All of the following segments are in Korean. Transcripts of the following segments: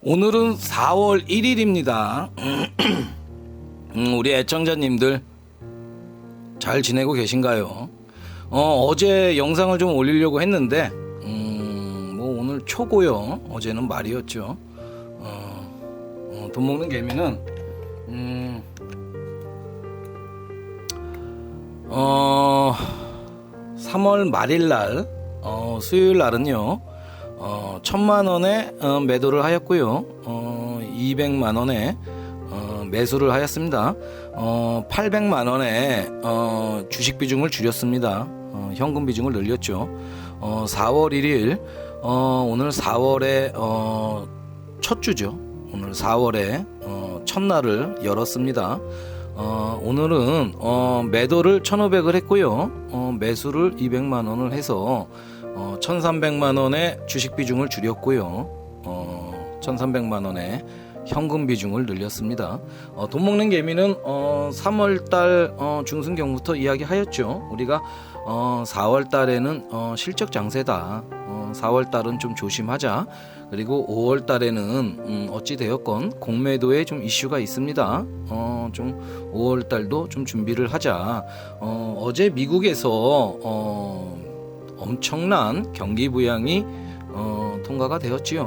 오늘은 4월 1일입니다. 음, 우리 애청자님들 잘 지내고 계신가요? 어, 어제 영상을 좀 올리려고 했는데 음, 뭐 오늘 초고요. 어제는 말이었죠. 어, 어, 돈 먹는 개미는 음, 어, 3월 말일 날 어, 수요일 날은요. 어, 천만 원에 어, 매도를 하였고요. 어, 200만 원에 어, 매수를 하였습니다. 어, 800만 원에 어, 주식 비중을 줄였습니다. 어, 현금 비중을 늘렸죠. 어, 4월 1일 어, 오늘 4월의 어, 첫 주죠. 오늘 4월에 어, 첫날을 열었습니다. 어, 오늘은 어, 매도를 1,500을 했고요. 어, 매수를 200만 원을 해서 어, 1,300만 원의 주식 비중을 줄였고요. 어, 1,300만 원의 현금 비중을 늘렸습니다. 어, 돈 먹는 개미는 어, 3월달 어, 중순경부터 이야기하였죠. 우리가 어, 4월달에는 어, 실적 장세다. 어, 4월달은 좀 조심하자. 그리고 5월달에는 음, 어찌 되었건 공매도에 좀 이슈가 있습니다. 어, 좀 5월달도 좀 준비를 하자. 어, 어제 미국에서 어, 엄청난 경기 부양이 어, 통과가 되었지요.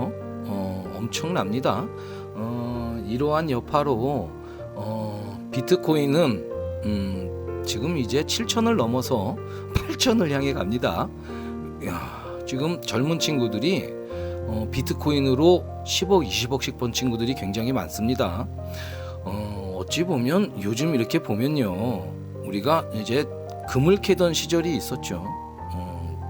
어, 엄청납니다. 어, 이러한 여파로 어, 비트코인은 음, 지금 이제 7천을 넘어서 8천을 향해 갑니다. 이야, 지금 젊은 친구들이 어, 비트코인으로 10억, 20억씩 번 친구들이 굉장히 많습니다. 어, 어찌 보면 요즘 이렇게 보면요, 우리가 이제 금을 캐던 시절이 있었죠.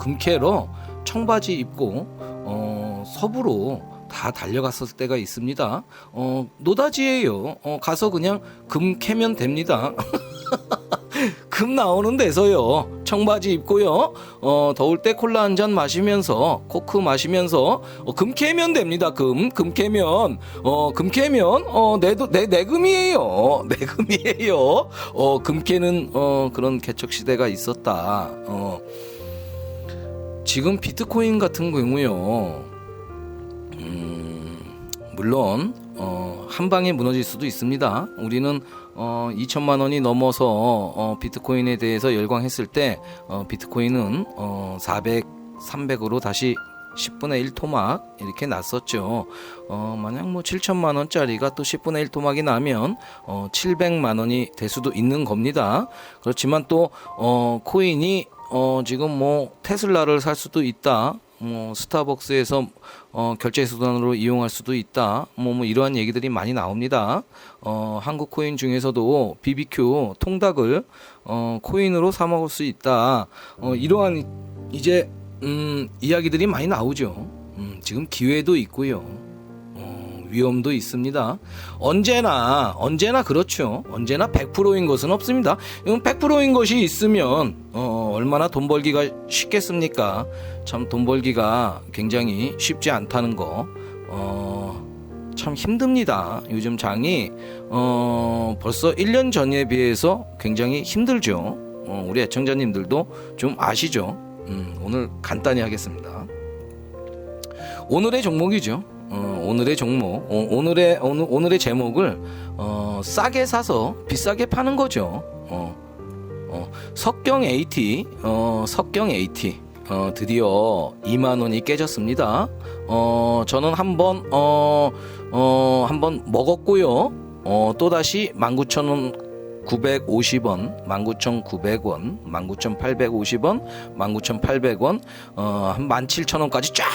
어, 금캐러 청바지 입고 어, 섭으로 다 달려갔을 때가 있습니다. 어, 노다지예요. 어, 가서 그냥 금 캐면 됩니다. 금 나오는 데서요. 청바지 입고요. 어, 더울 때 콜라 한 잔 마시면서 코크 마시면서 어, 금 캐면 됩니다. 금, 금 캐면 어, 금 캐면 어, 내도 내 내금이에요. 내금이에요. 어, 금 캐는 어, 그런 개척 시대가 있었다. 어. 지금 비트코인 같은 경우요. 음, 물론 어, 한 방에 무너질 수도 있습니다. 우리는 어, 2천만 원이 넘어서 어, 비트코인에 대해서 열광했을 때 어, 비트코인은 어, 400, 300으로 다시 10분의 1 토막 이렇게 났었죠. 어, 만약 뭐 7천만 원짜리가 또 10분의 1 토막이 나면 어, 700만 원이 될 수도 있는 겁니다. 그렇지만 또 어, 코인이 어, 지금 뭐 테슬라를 살 수도 있다. 뭐 스타벅스에서 어, 결제 수단으로 이용할 수도 있다. 뭐, 뭐 이러한 얘기들이 많이 나옵니다. 어, 한국 코인 중에서도 BBQ 통닭을 어, 코인으로 사 먹을 수 있다. 어, 이러한 이제 음, 이야기들이 많이 나오죠. 음, 지금 기회도 있고요. 어, 위험도 있습니다. 언제나 언제나 그렇죠. 언제나 100%인 것은 없습니다. 이건 100%인 것이 있으면 어, 얼마나 돈 벌기가 쉽겠습니까? 참 돈 벌기가 굉장히 쉽지 않다는 거. 어, 참 힘듭니다. 요즘 장이 어, 벌써 1년 전에 비해서 굉장히 힘들죠. 어, 우리 애청자님들도 좀 아시죠? 음, 오늘 간단히 하겠습니다. 오늘의 종목이죠. 어, 오늘의 종목, 어, 오늘의 오늘, 오늘의 제목을 어, 싸게 사서 비싸게 파는 거죠. 어, 어, 석경 AT, 어, 석경 AT. 어, 드디어 2만 원이 깨졌습니다. 어, 저는 한번 어, 어, 한번 먹었고요. 어, 또 다시 19,000원 950원, 19,900원, 19,850원, 19,800원, 어, 한 17,000원까지 쫙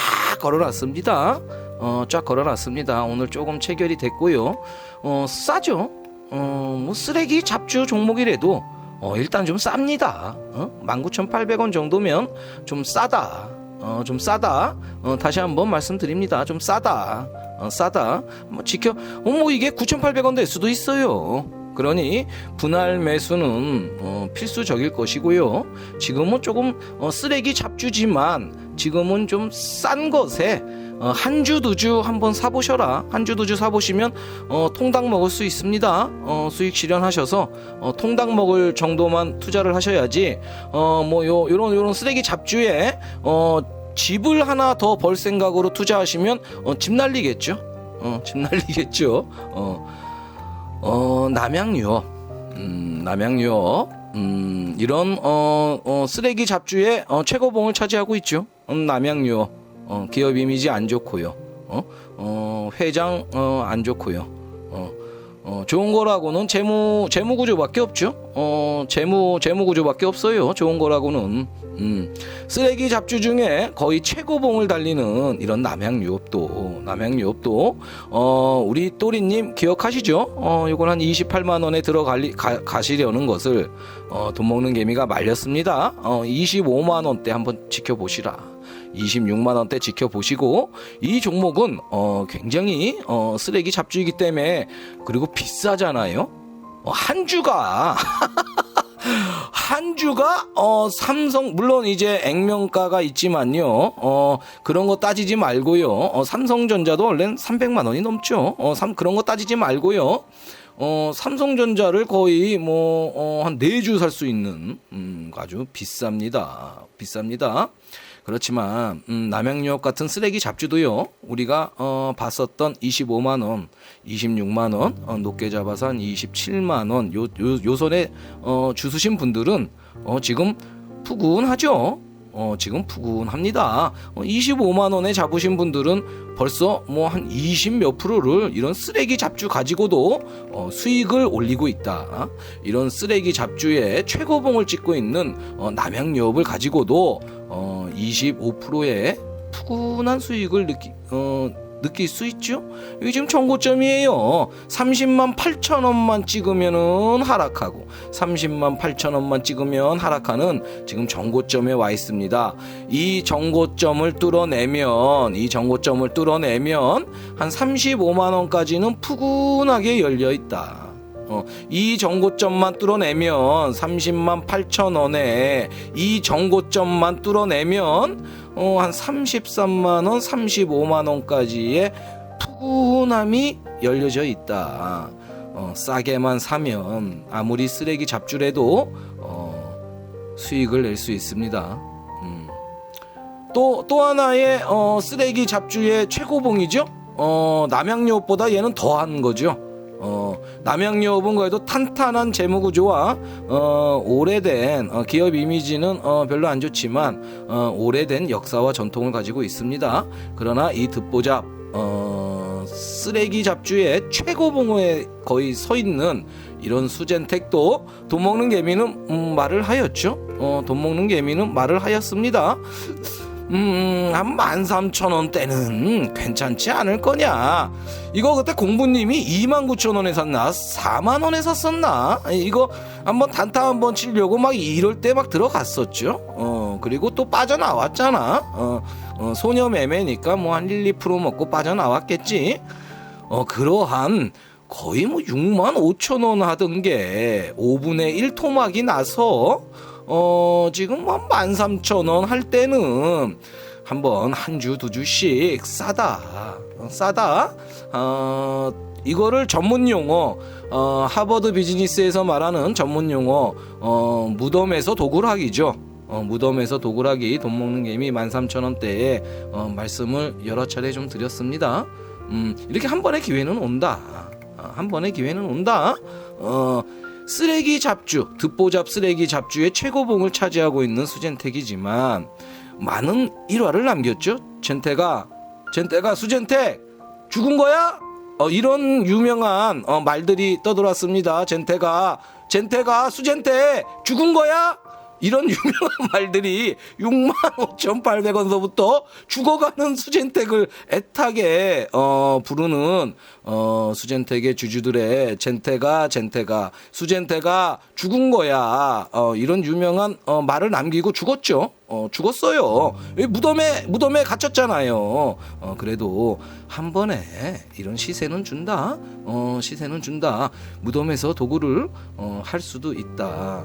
걸어놨습니다. 어, 쫙 걸어놨습니다. 오늘 조금 체결이 됐고요. 어, 싸죠? 어, 뭐 쓰레기 잡주 종목이라도 어, 일단 좀 쌉니다. 어? 19,800원 정도면 좀 싸다. 어, 좀 싸다. 어, 다시 한번 말씀드립니다. 좀 싸다. 어, 싸다. 뭐 지켜. 어, 뭐 이게 9,800원 될 수도 있어요. 그러니 분할 매수는 어, 필수적일 것이고요. 지금은 조금 어, 쓰레기 잡주지만 지금은 좀 싼 것에 어, 한 주, 두 주 한번 사보셔라. 한 주, 두 주 사보시면 어, 통닭 먹을 수 있습니다. 어, 수익 실현하셔서 어, 통닭 먹을 정도만 투자를 하셔야지. 어, 뭐 요, 요런 요런 쓰레기 잡주에 어, 집을 하나 더 벌 생각으로 투자하시면 어, 집 날리겠죠. 어, 집 날리겠죠. 어, 어, 남양유업, 음, 남양유업, 음, 이런 어, 어, 쓰레기 잡주의 어, 최고봉을 차지하고 있죠. 음, 남양유업, 어, 기업 이미지 안 좋고요. 어, 어, 회장 어, 안 좋고요. 어, 어, 좋은 거라고는 재무 재무 구조밖에 없죠. 어, 재무 재무 구조밖에 없어요. 좋은 거라고는 음, 쓰레기 잡주 중에 거의 최고봉을 달리는 이런 남양유업도 남양유업도 어, 우리 또리님 기억하시죠? 어, 이건 한 28만 원에 들어가리 가, 가시려는 것을 어, 돈 먹는 개미가 말렸습니다. 어, 25만 원대 한번 지켜보시라. 26만 원대 지켜보시고 이 종목은 어, 굉장히 어, 쓰레기 잡주이기 때문에 그리고 비싸잖아요. 어, 한 주가 한 주가 어 삼성 물론 이제 액면가가 있지만요. 어 그런 거 따지지 말고요. 어 삼성전자도 원래는 300만 원이 넘죠. 어 삼, 그런 거 따지지 말고요. 어 삼성전자를 거의 뭐어한 네주살 수 있는 음 아주 비쌉니다. 비쌉니다. 그렇지만 음, 남양유업 같은 쓰레기 잡주도요 우리가 어, 봤었던 25만 원, 26만 원 어, 높게 잡아서 한 27만 원요 요, 요 선에 어, 주수신 분들은 어, 지금 푸근하죠. 어, 지금 푸근합니다. 어, 25만 원에 잡으신 분들은 벌써 뭐 한 20 몇 프로를 이런 쓰레기 잡주 가지고도 어, 수익을 올리고 있다. 이런 쓰레기 잡주의 최고봉을 찍고 있는 어, 남양유업을 가지고도 어, 25%의 푸근한 수익을 느끼 어, 느낄 수 있죠. 이게 지금 정고점이에요. 30만 8천 원만 찍으면은 하락하고 30만 8천 원만 찍으면 하락하는 지금 정고점에 와 있습니다. 이 정고점을 뚫어내면 이 정고점을 뚫어내면 한 35만 원까지는 푸근하게 열려 있다. 어, 이 정고점만 뚫어내면 30만 8천 원에 이 정고점만 뚫어내면 어, 한 33만 원, 35만 원까지의 푸근함이 열려져 있다. 어, 싸게만 사면 아무리 쓰레기 잡주래도 어, 수익을 낼 수 있습니다. 음. 또, 또 하나의 어, 쓰레기 잡주의 최고봉이죠. 어, 남양유업보다 얘는 더한 거죠. 어, 남양유업은 그래도 탄탄한 재무 구조와 어, 오래된 어, 기업 이미지는 어, 별로 안 좋지만 어, 오래된 역사와 전통을 가지고 있습니다. 그러나 이 듣보잡 어, 쓰레기 잡주의 최고봉에 거의 서 있는 이런 수젠텍도 돈 먹는 개미는 음, 말을 하였죠. 어, 돈 먹는 개미는 말을 하였습니다. 음, 한 13,000원대는 괜찮지 않을 거냐. 이거 그때 공부님이 29,000원에 샀나? 4만원에 샀었나? 이거 한번 단타 한번 치려고 막 이럴 때 막 들어갔었죠. 어, 그리고 또 빠져나왔잖아. 어, 어 소녀 매매니까 뭐 한 1, 2% 먹고 빠져나왔겠지. 어, 그러한 거의 뭐 6만 5천 원 하던 게 5분의 1 토막이 나서 어, 지금 뭐 13,000원 할 때는 한번 한 주 두 주씩 싸다. 어, 싸다. 어, 이거를 전문 용어 어, 하버드 비즈니스에서 말하는 전문 용어 어, 무덤에서 도굴하기죠. 어, 무덤에서 도굴하기 돈 먹는 개미 13,000원대에 어, 말씀을 여러 차례 좀 드렸습니다. 음, 이렇게 한 번의 기회는 온다. 어, 한 번의 기회는 온다. 어, 쓰레기 잡주, 듣보잡 쓰레기 잡주의 최고봉을 차지하고 있는 수젠텍이지만 많은 일화를 남겼죠. 젠테가 젠테가 수젠텍 죽은 거야? 어, 이런 유명한 어, 말들이 떠돌았습니다. 젠테가 젠테가 수젠테 죽은 거야? 이런 유명한 말들이 65,800원서부터 죽어가는 수젠텍을 애타게 어, 부르는 어, 수젠텍의 주주들의 젠테가 젠테가 수젠테가 죽은 거야 어, 이런 유명한 어, 말을 남기고 죽었죠. 어, 죽었어요. 이 무덤에 무덤에 갇혔잖아요. 어, 그래도 한 번에 이런 시세는 준다. 어, 시세는 준다. 무덤에서 도구를 어, 할 수도 있다.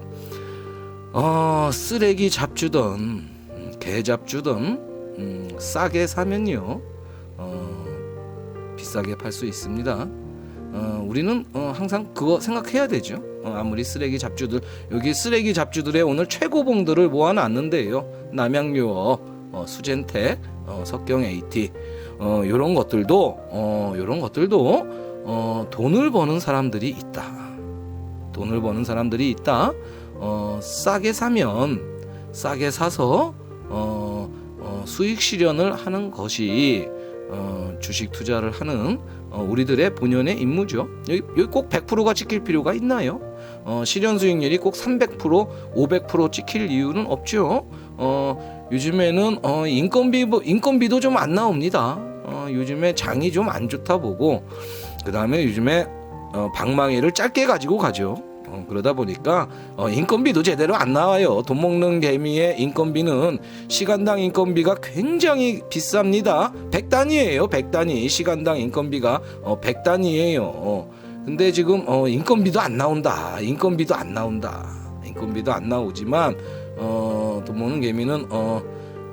어, 쓰레기 잡주든 음, 개 잡주든 음, 싸게 사면요 어, 비싸게 팔 수 있습니다. 어, 우리는 어, 항상 그거 생각해야 되죠. 어, 아무리 쓰레기 잡주들 여기 쓰레기 잡주들의 오늘 최고봉들을 모아놨는데요. 남양유업, 어, 수젠텍, 어, 석경 AT 어, 요런 것들도 어, 요런 것들도 어, 돈을 버는 사람들이 있다. 돈을 버는 사람들이 있다. 어, 싸게 사면 싸게 사서 어, 어, 수익 실현을 하는 것이 어, 주식 투자를 하는 어, 우리들의 본연의 임무죠. 여기, 여기 꼭 100%가 찍힐 필요가 있나요? 어, 실현 수익률이 꼭 300%, 500% 찍힐 이유는 없죠. 어, 요즘에는 어, 인건비 인건비도 좀 안 나옵니다. 어, 요즘에 장이 좀 안 좋다 보고 그 다음에 요즘에 어, 방망이를 짧게 가지고 가죠. 어, 그러다 보니까 어, 인건비도 제대로 안 나와요. 돈 먹는 개미의 인건비는 시간당 인건비가 굉장히 비쌉니다. 100단위예요. 100단위 시간당 인건비가 어, 100단위예요. 어, 근데 지금 어, 인건비도 안 나온다. 인건비도 안 나온다. 인건비도 안 나오지만 어, 돈 먹는 개미는 어,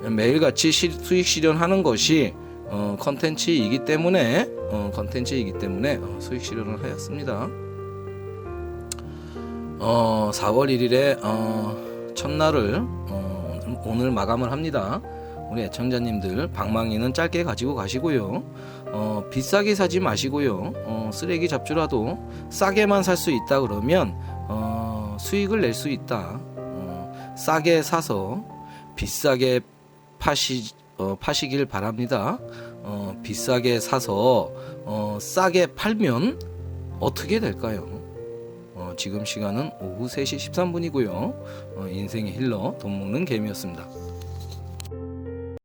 매일같이 시, 수익 실현하는 것이 어, 컨텐츠이기 때문에 어, 컨텐츠이기 때문에 어, 수익 실현을 하였습니다. 어, 4월 1일에 어, 첫날을 어, 오늘 마감을 합니다. 우리 애청자님들 방망이는 짧게 가지고 가시고요. 어, 비싸게 사지 마시고요. 어, 쓰레기 잡주라도 싸게만 살 수 있다 그러면 어, 수익을 낼 수 있다. 어, 싸게 사서 비싸게 파시 어, 파시길 바랍니다. 어, 비싸게 사서 어, 싸게 팔면 어떻게 될까요? 어, 지금 시간은 오후 3시 13분이고요. 어, 인생의 힐러 돈 먹는 개미였습니다.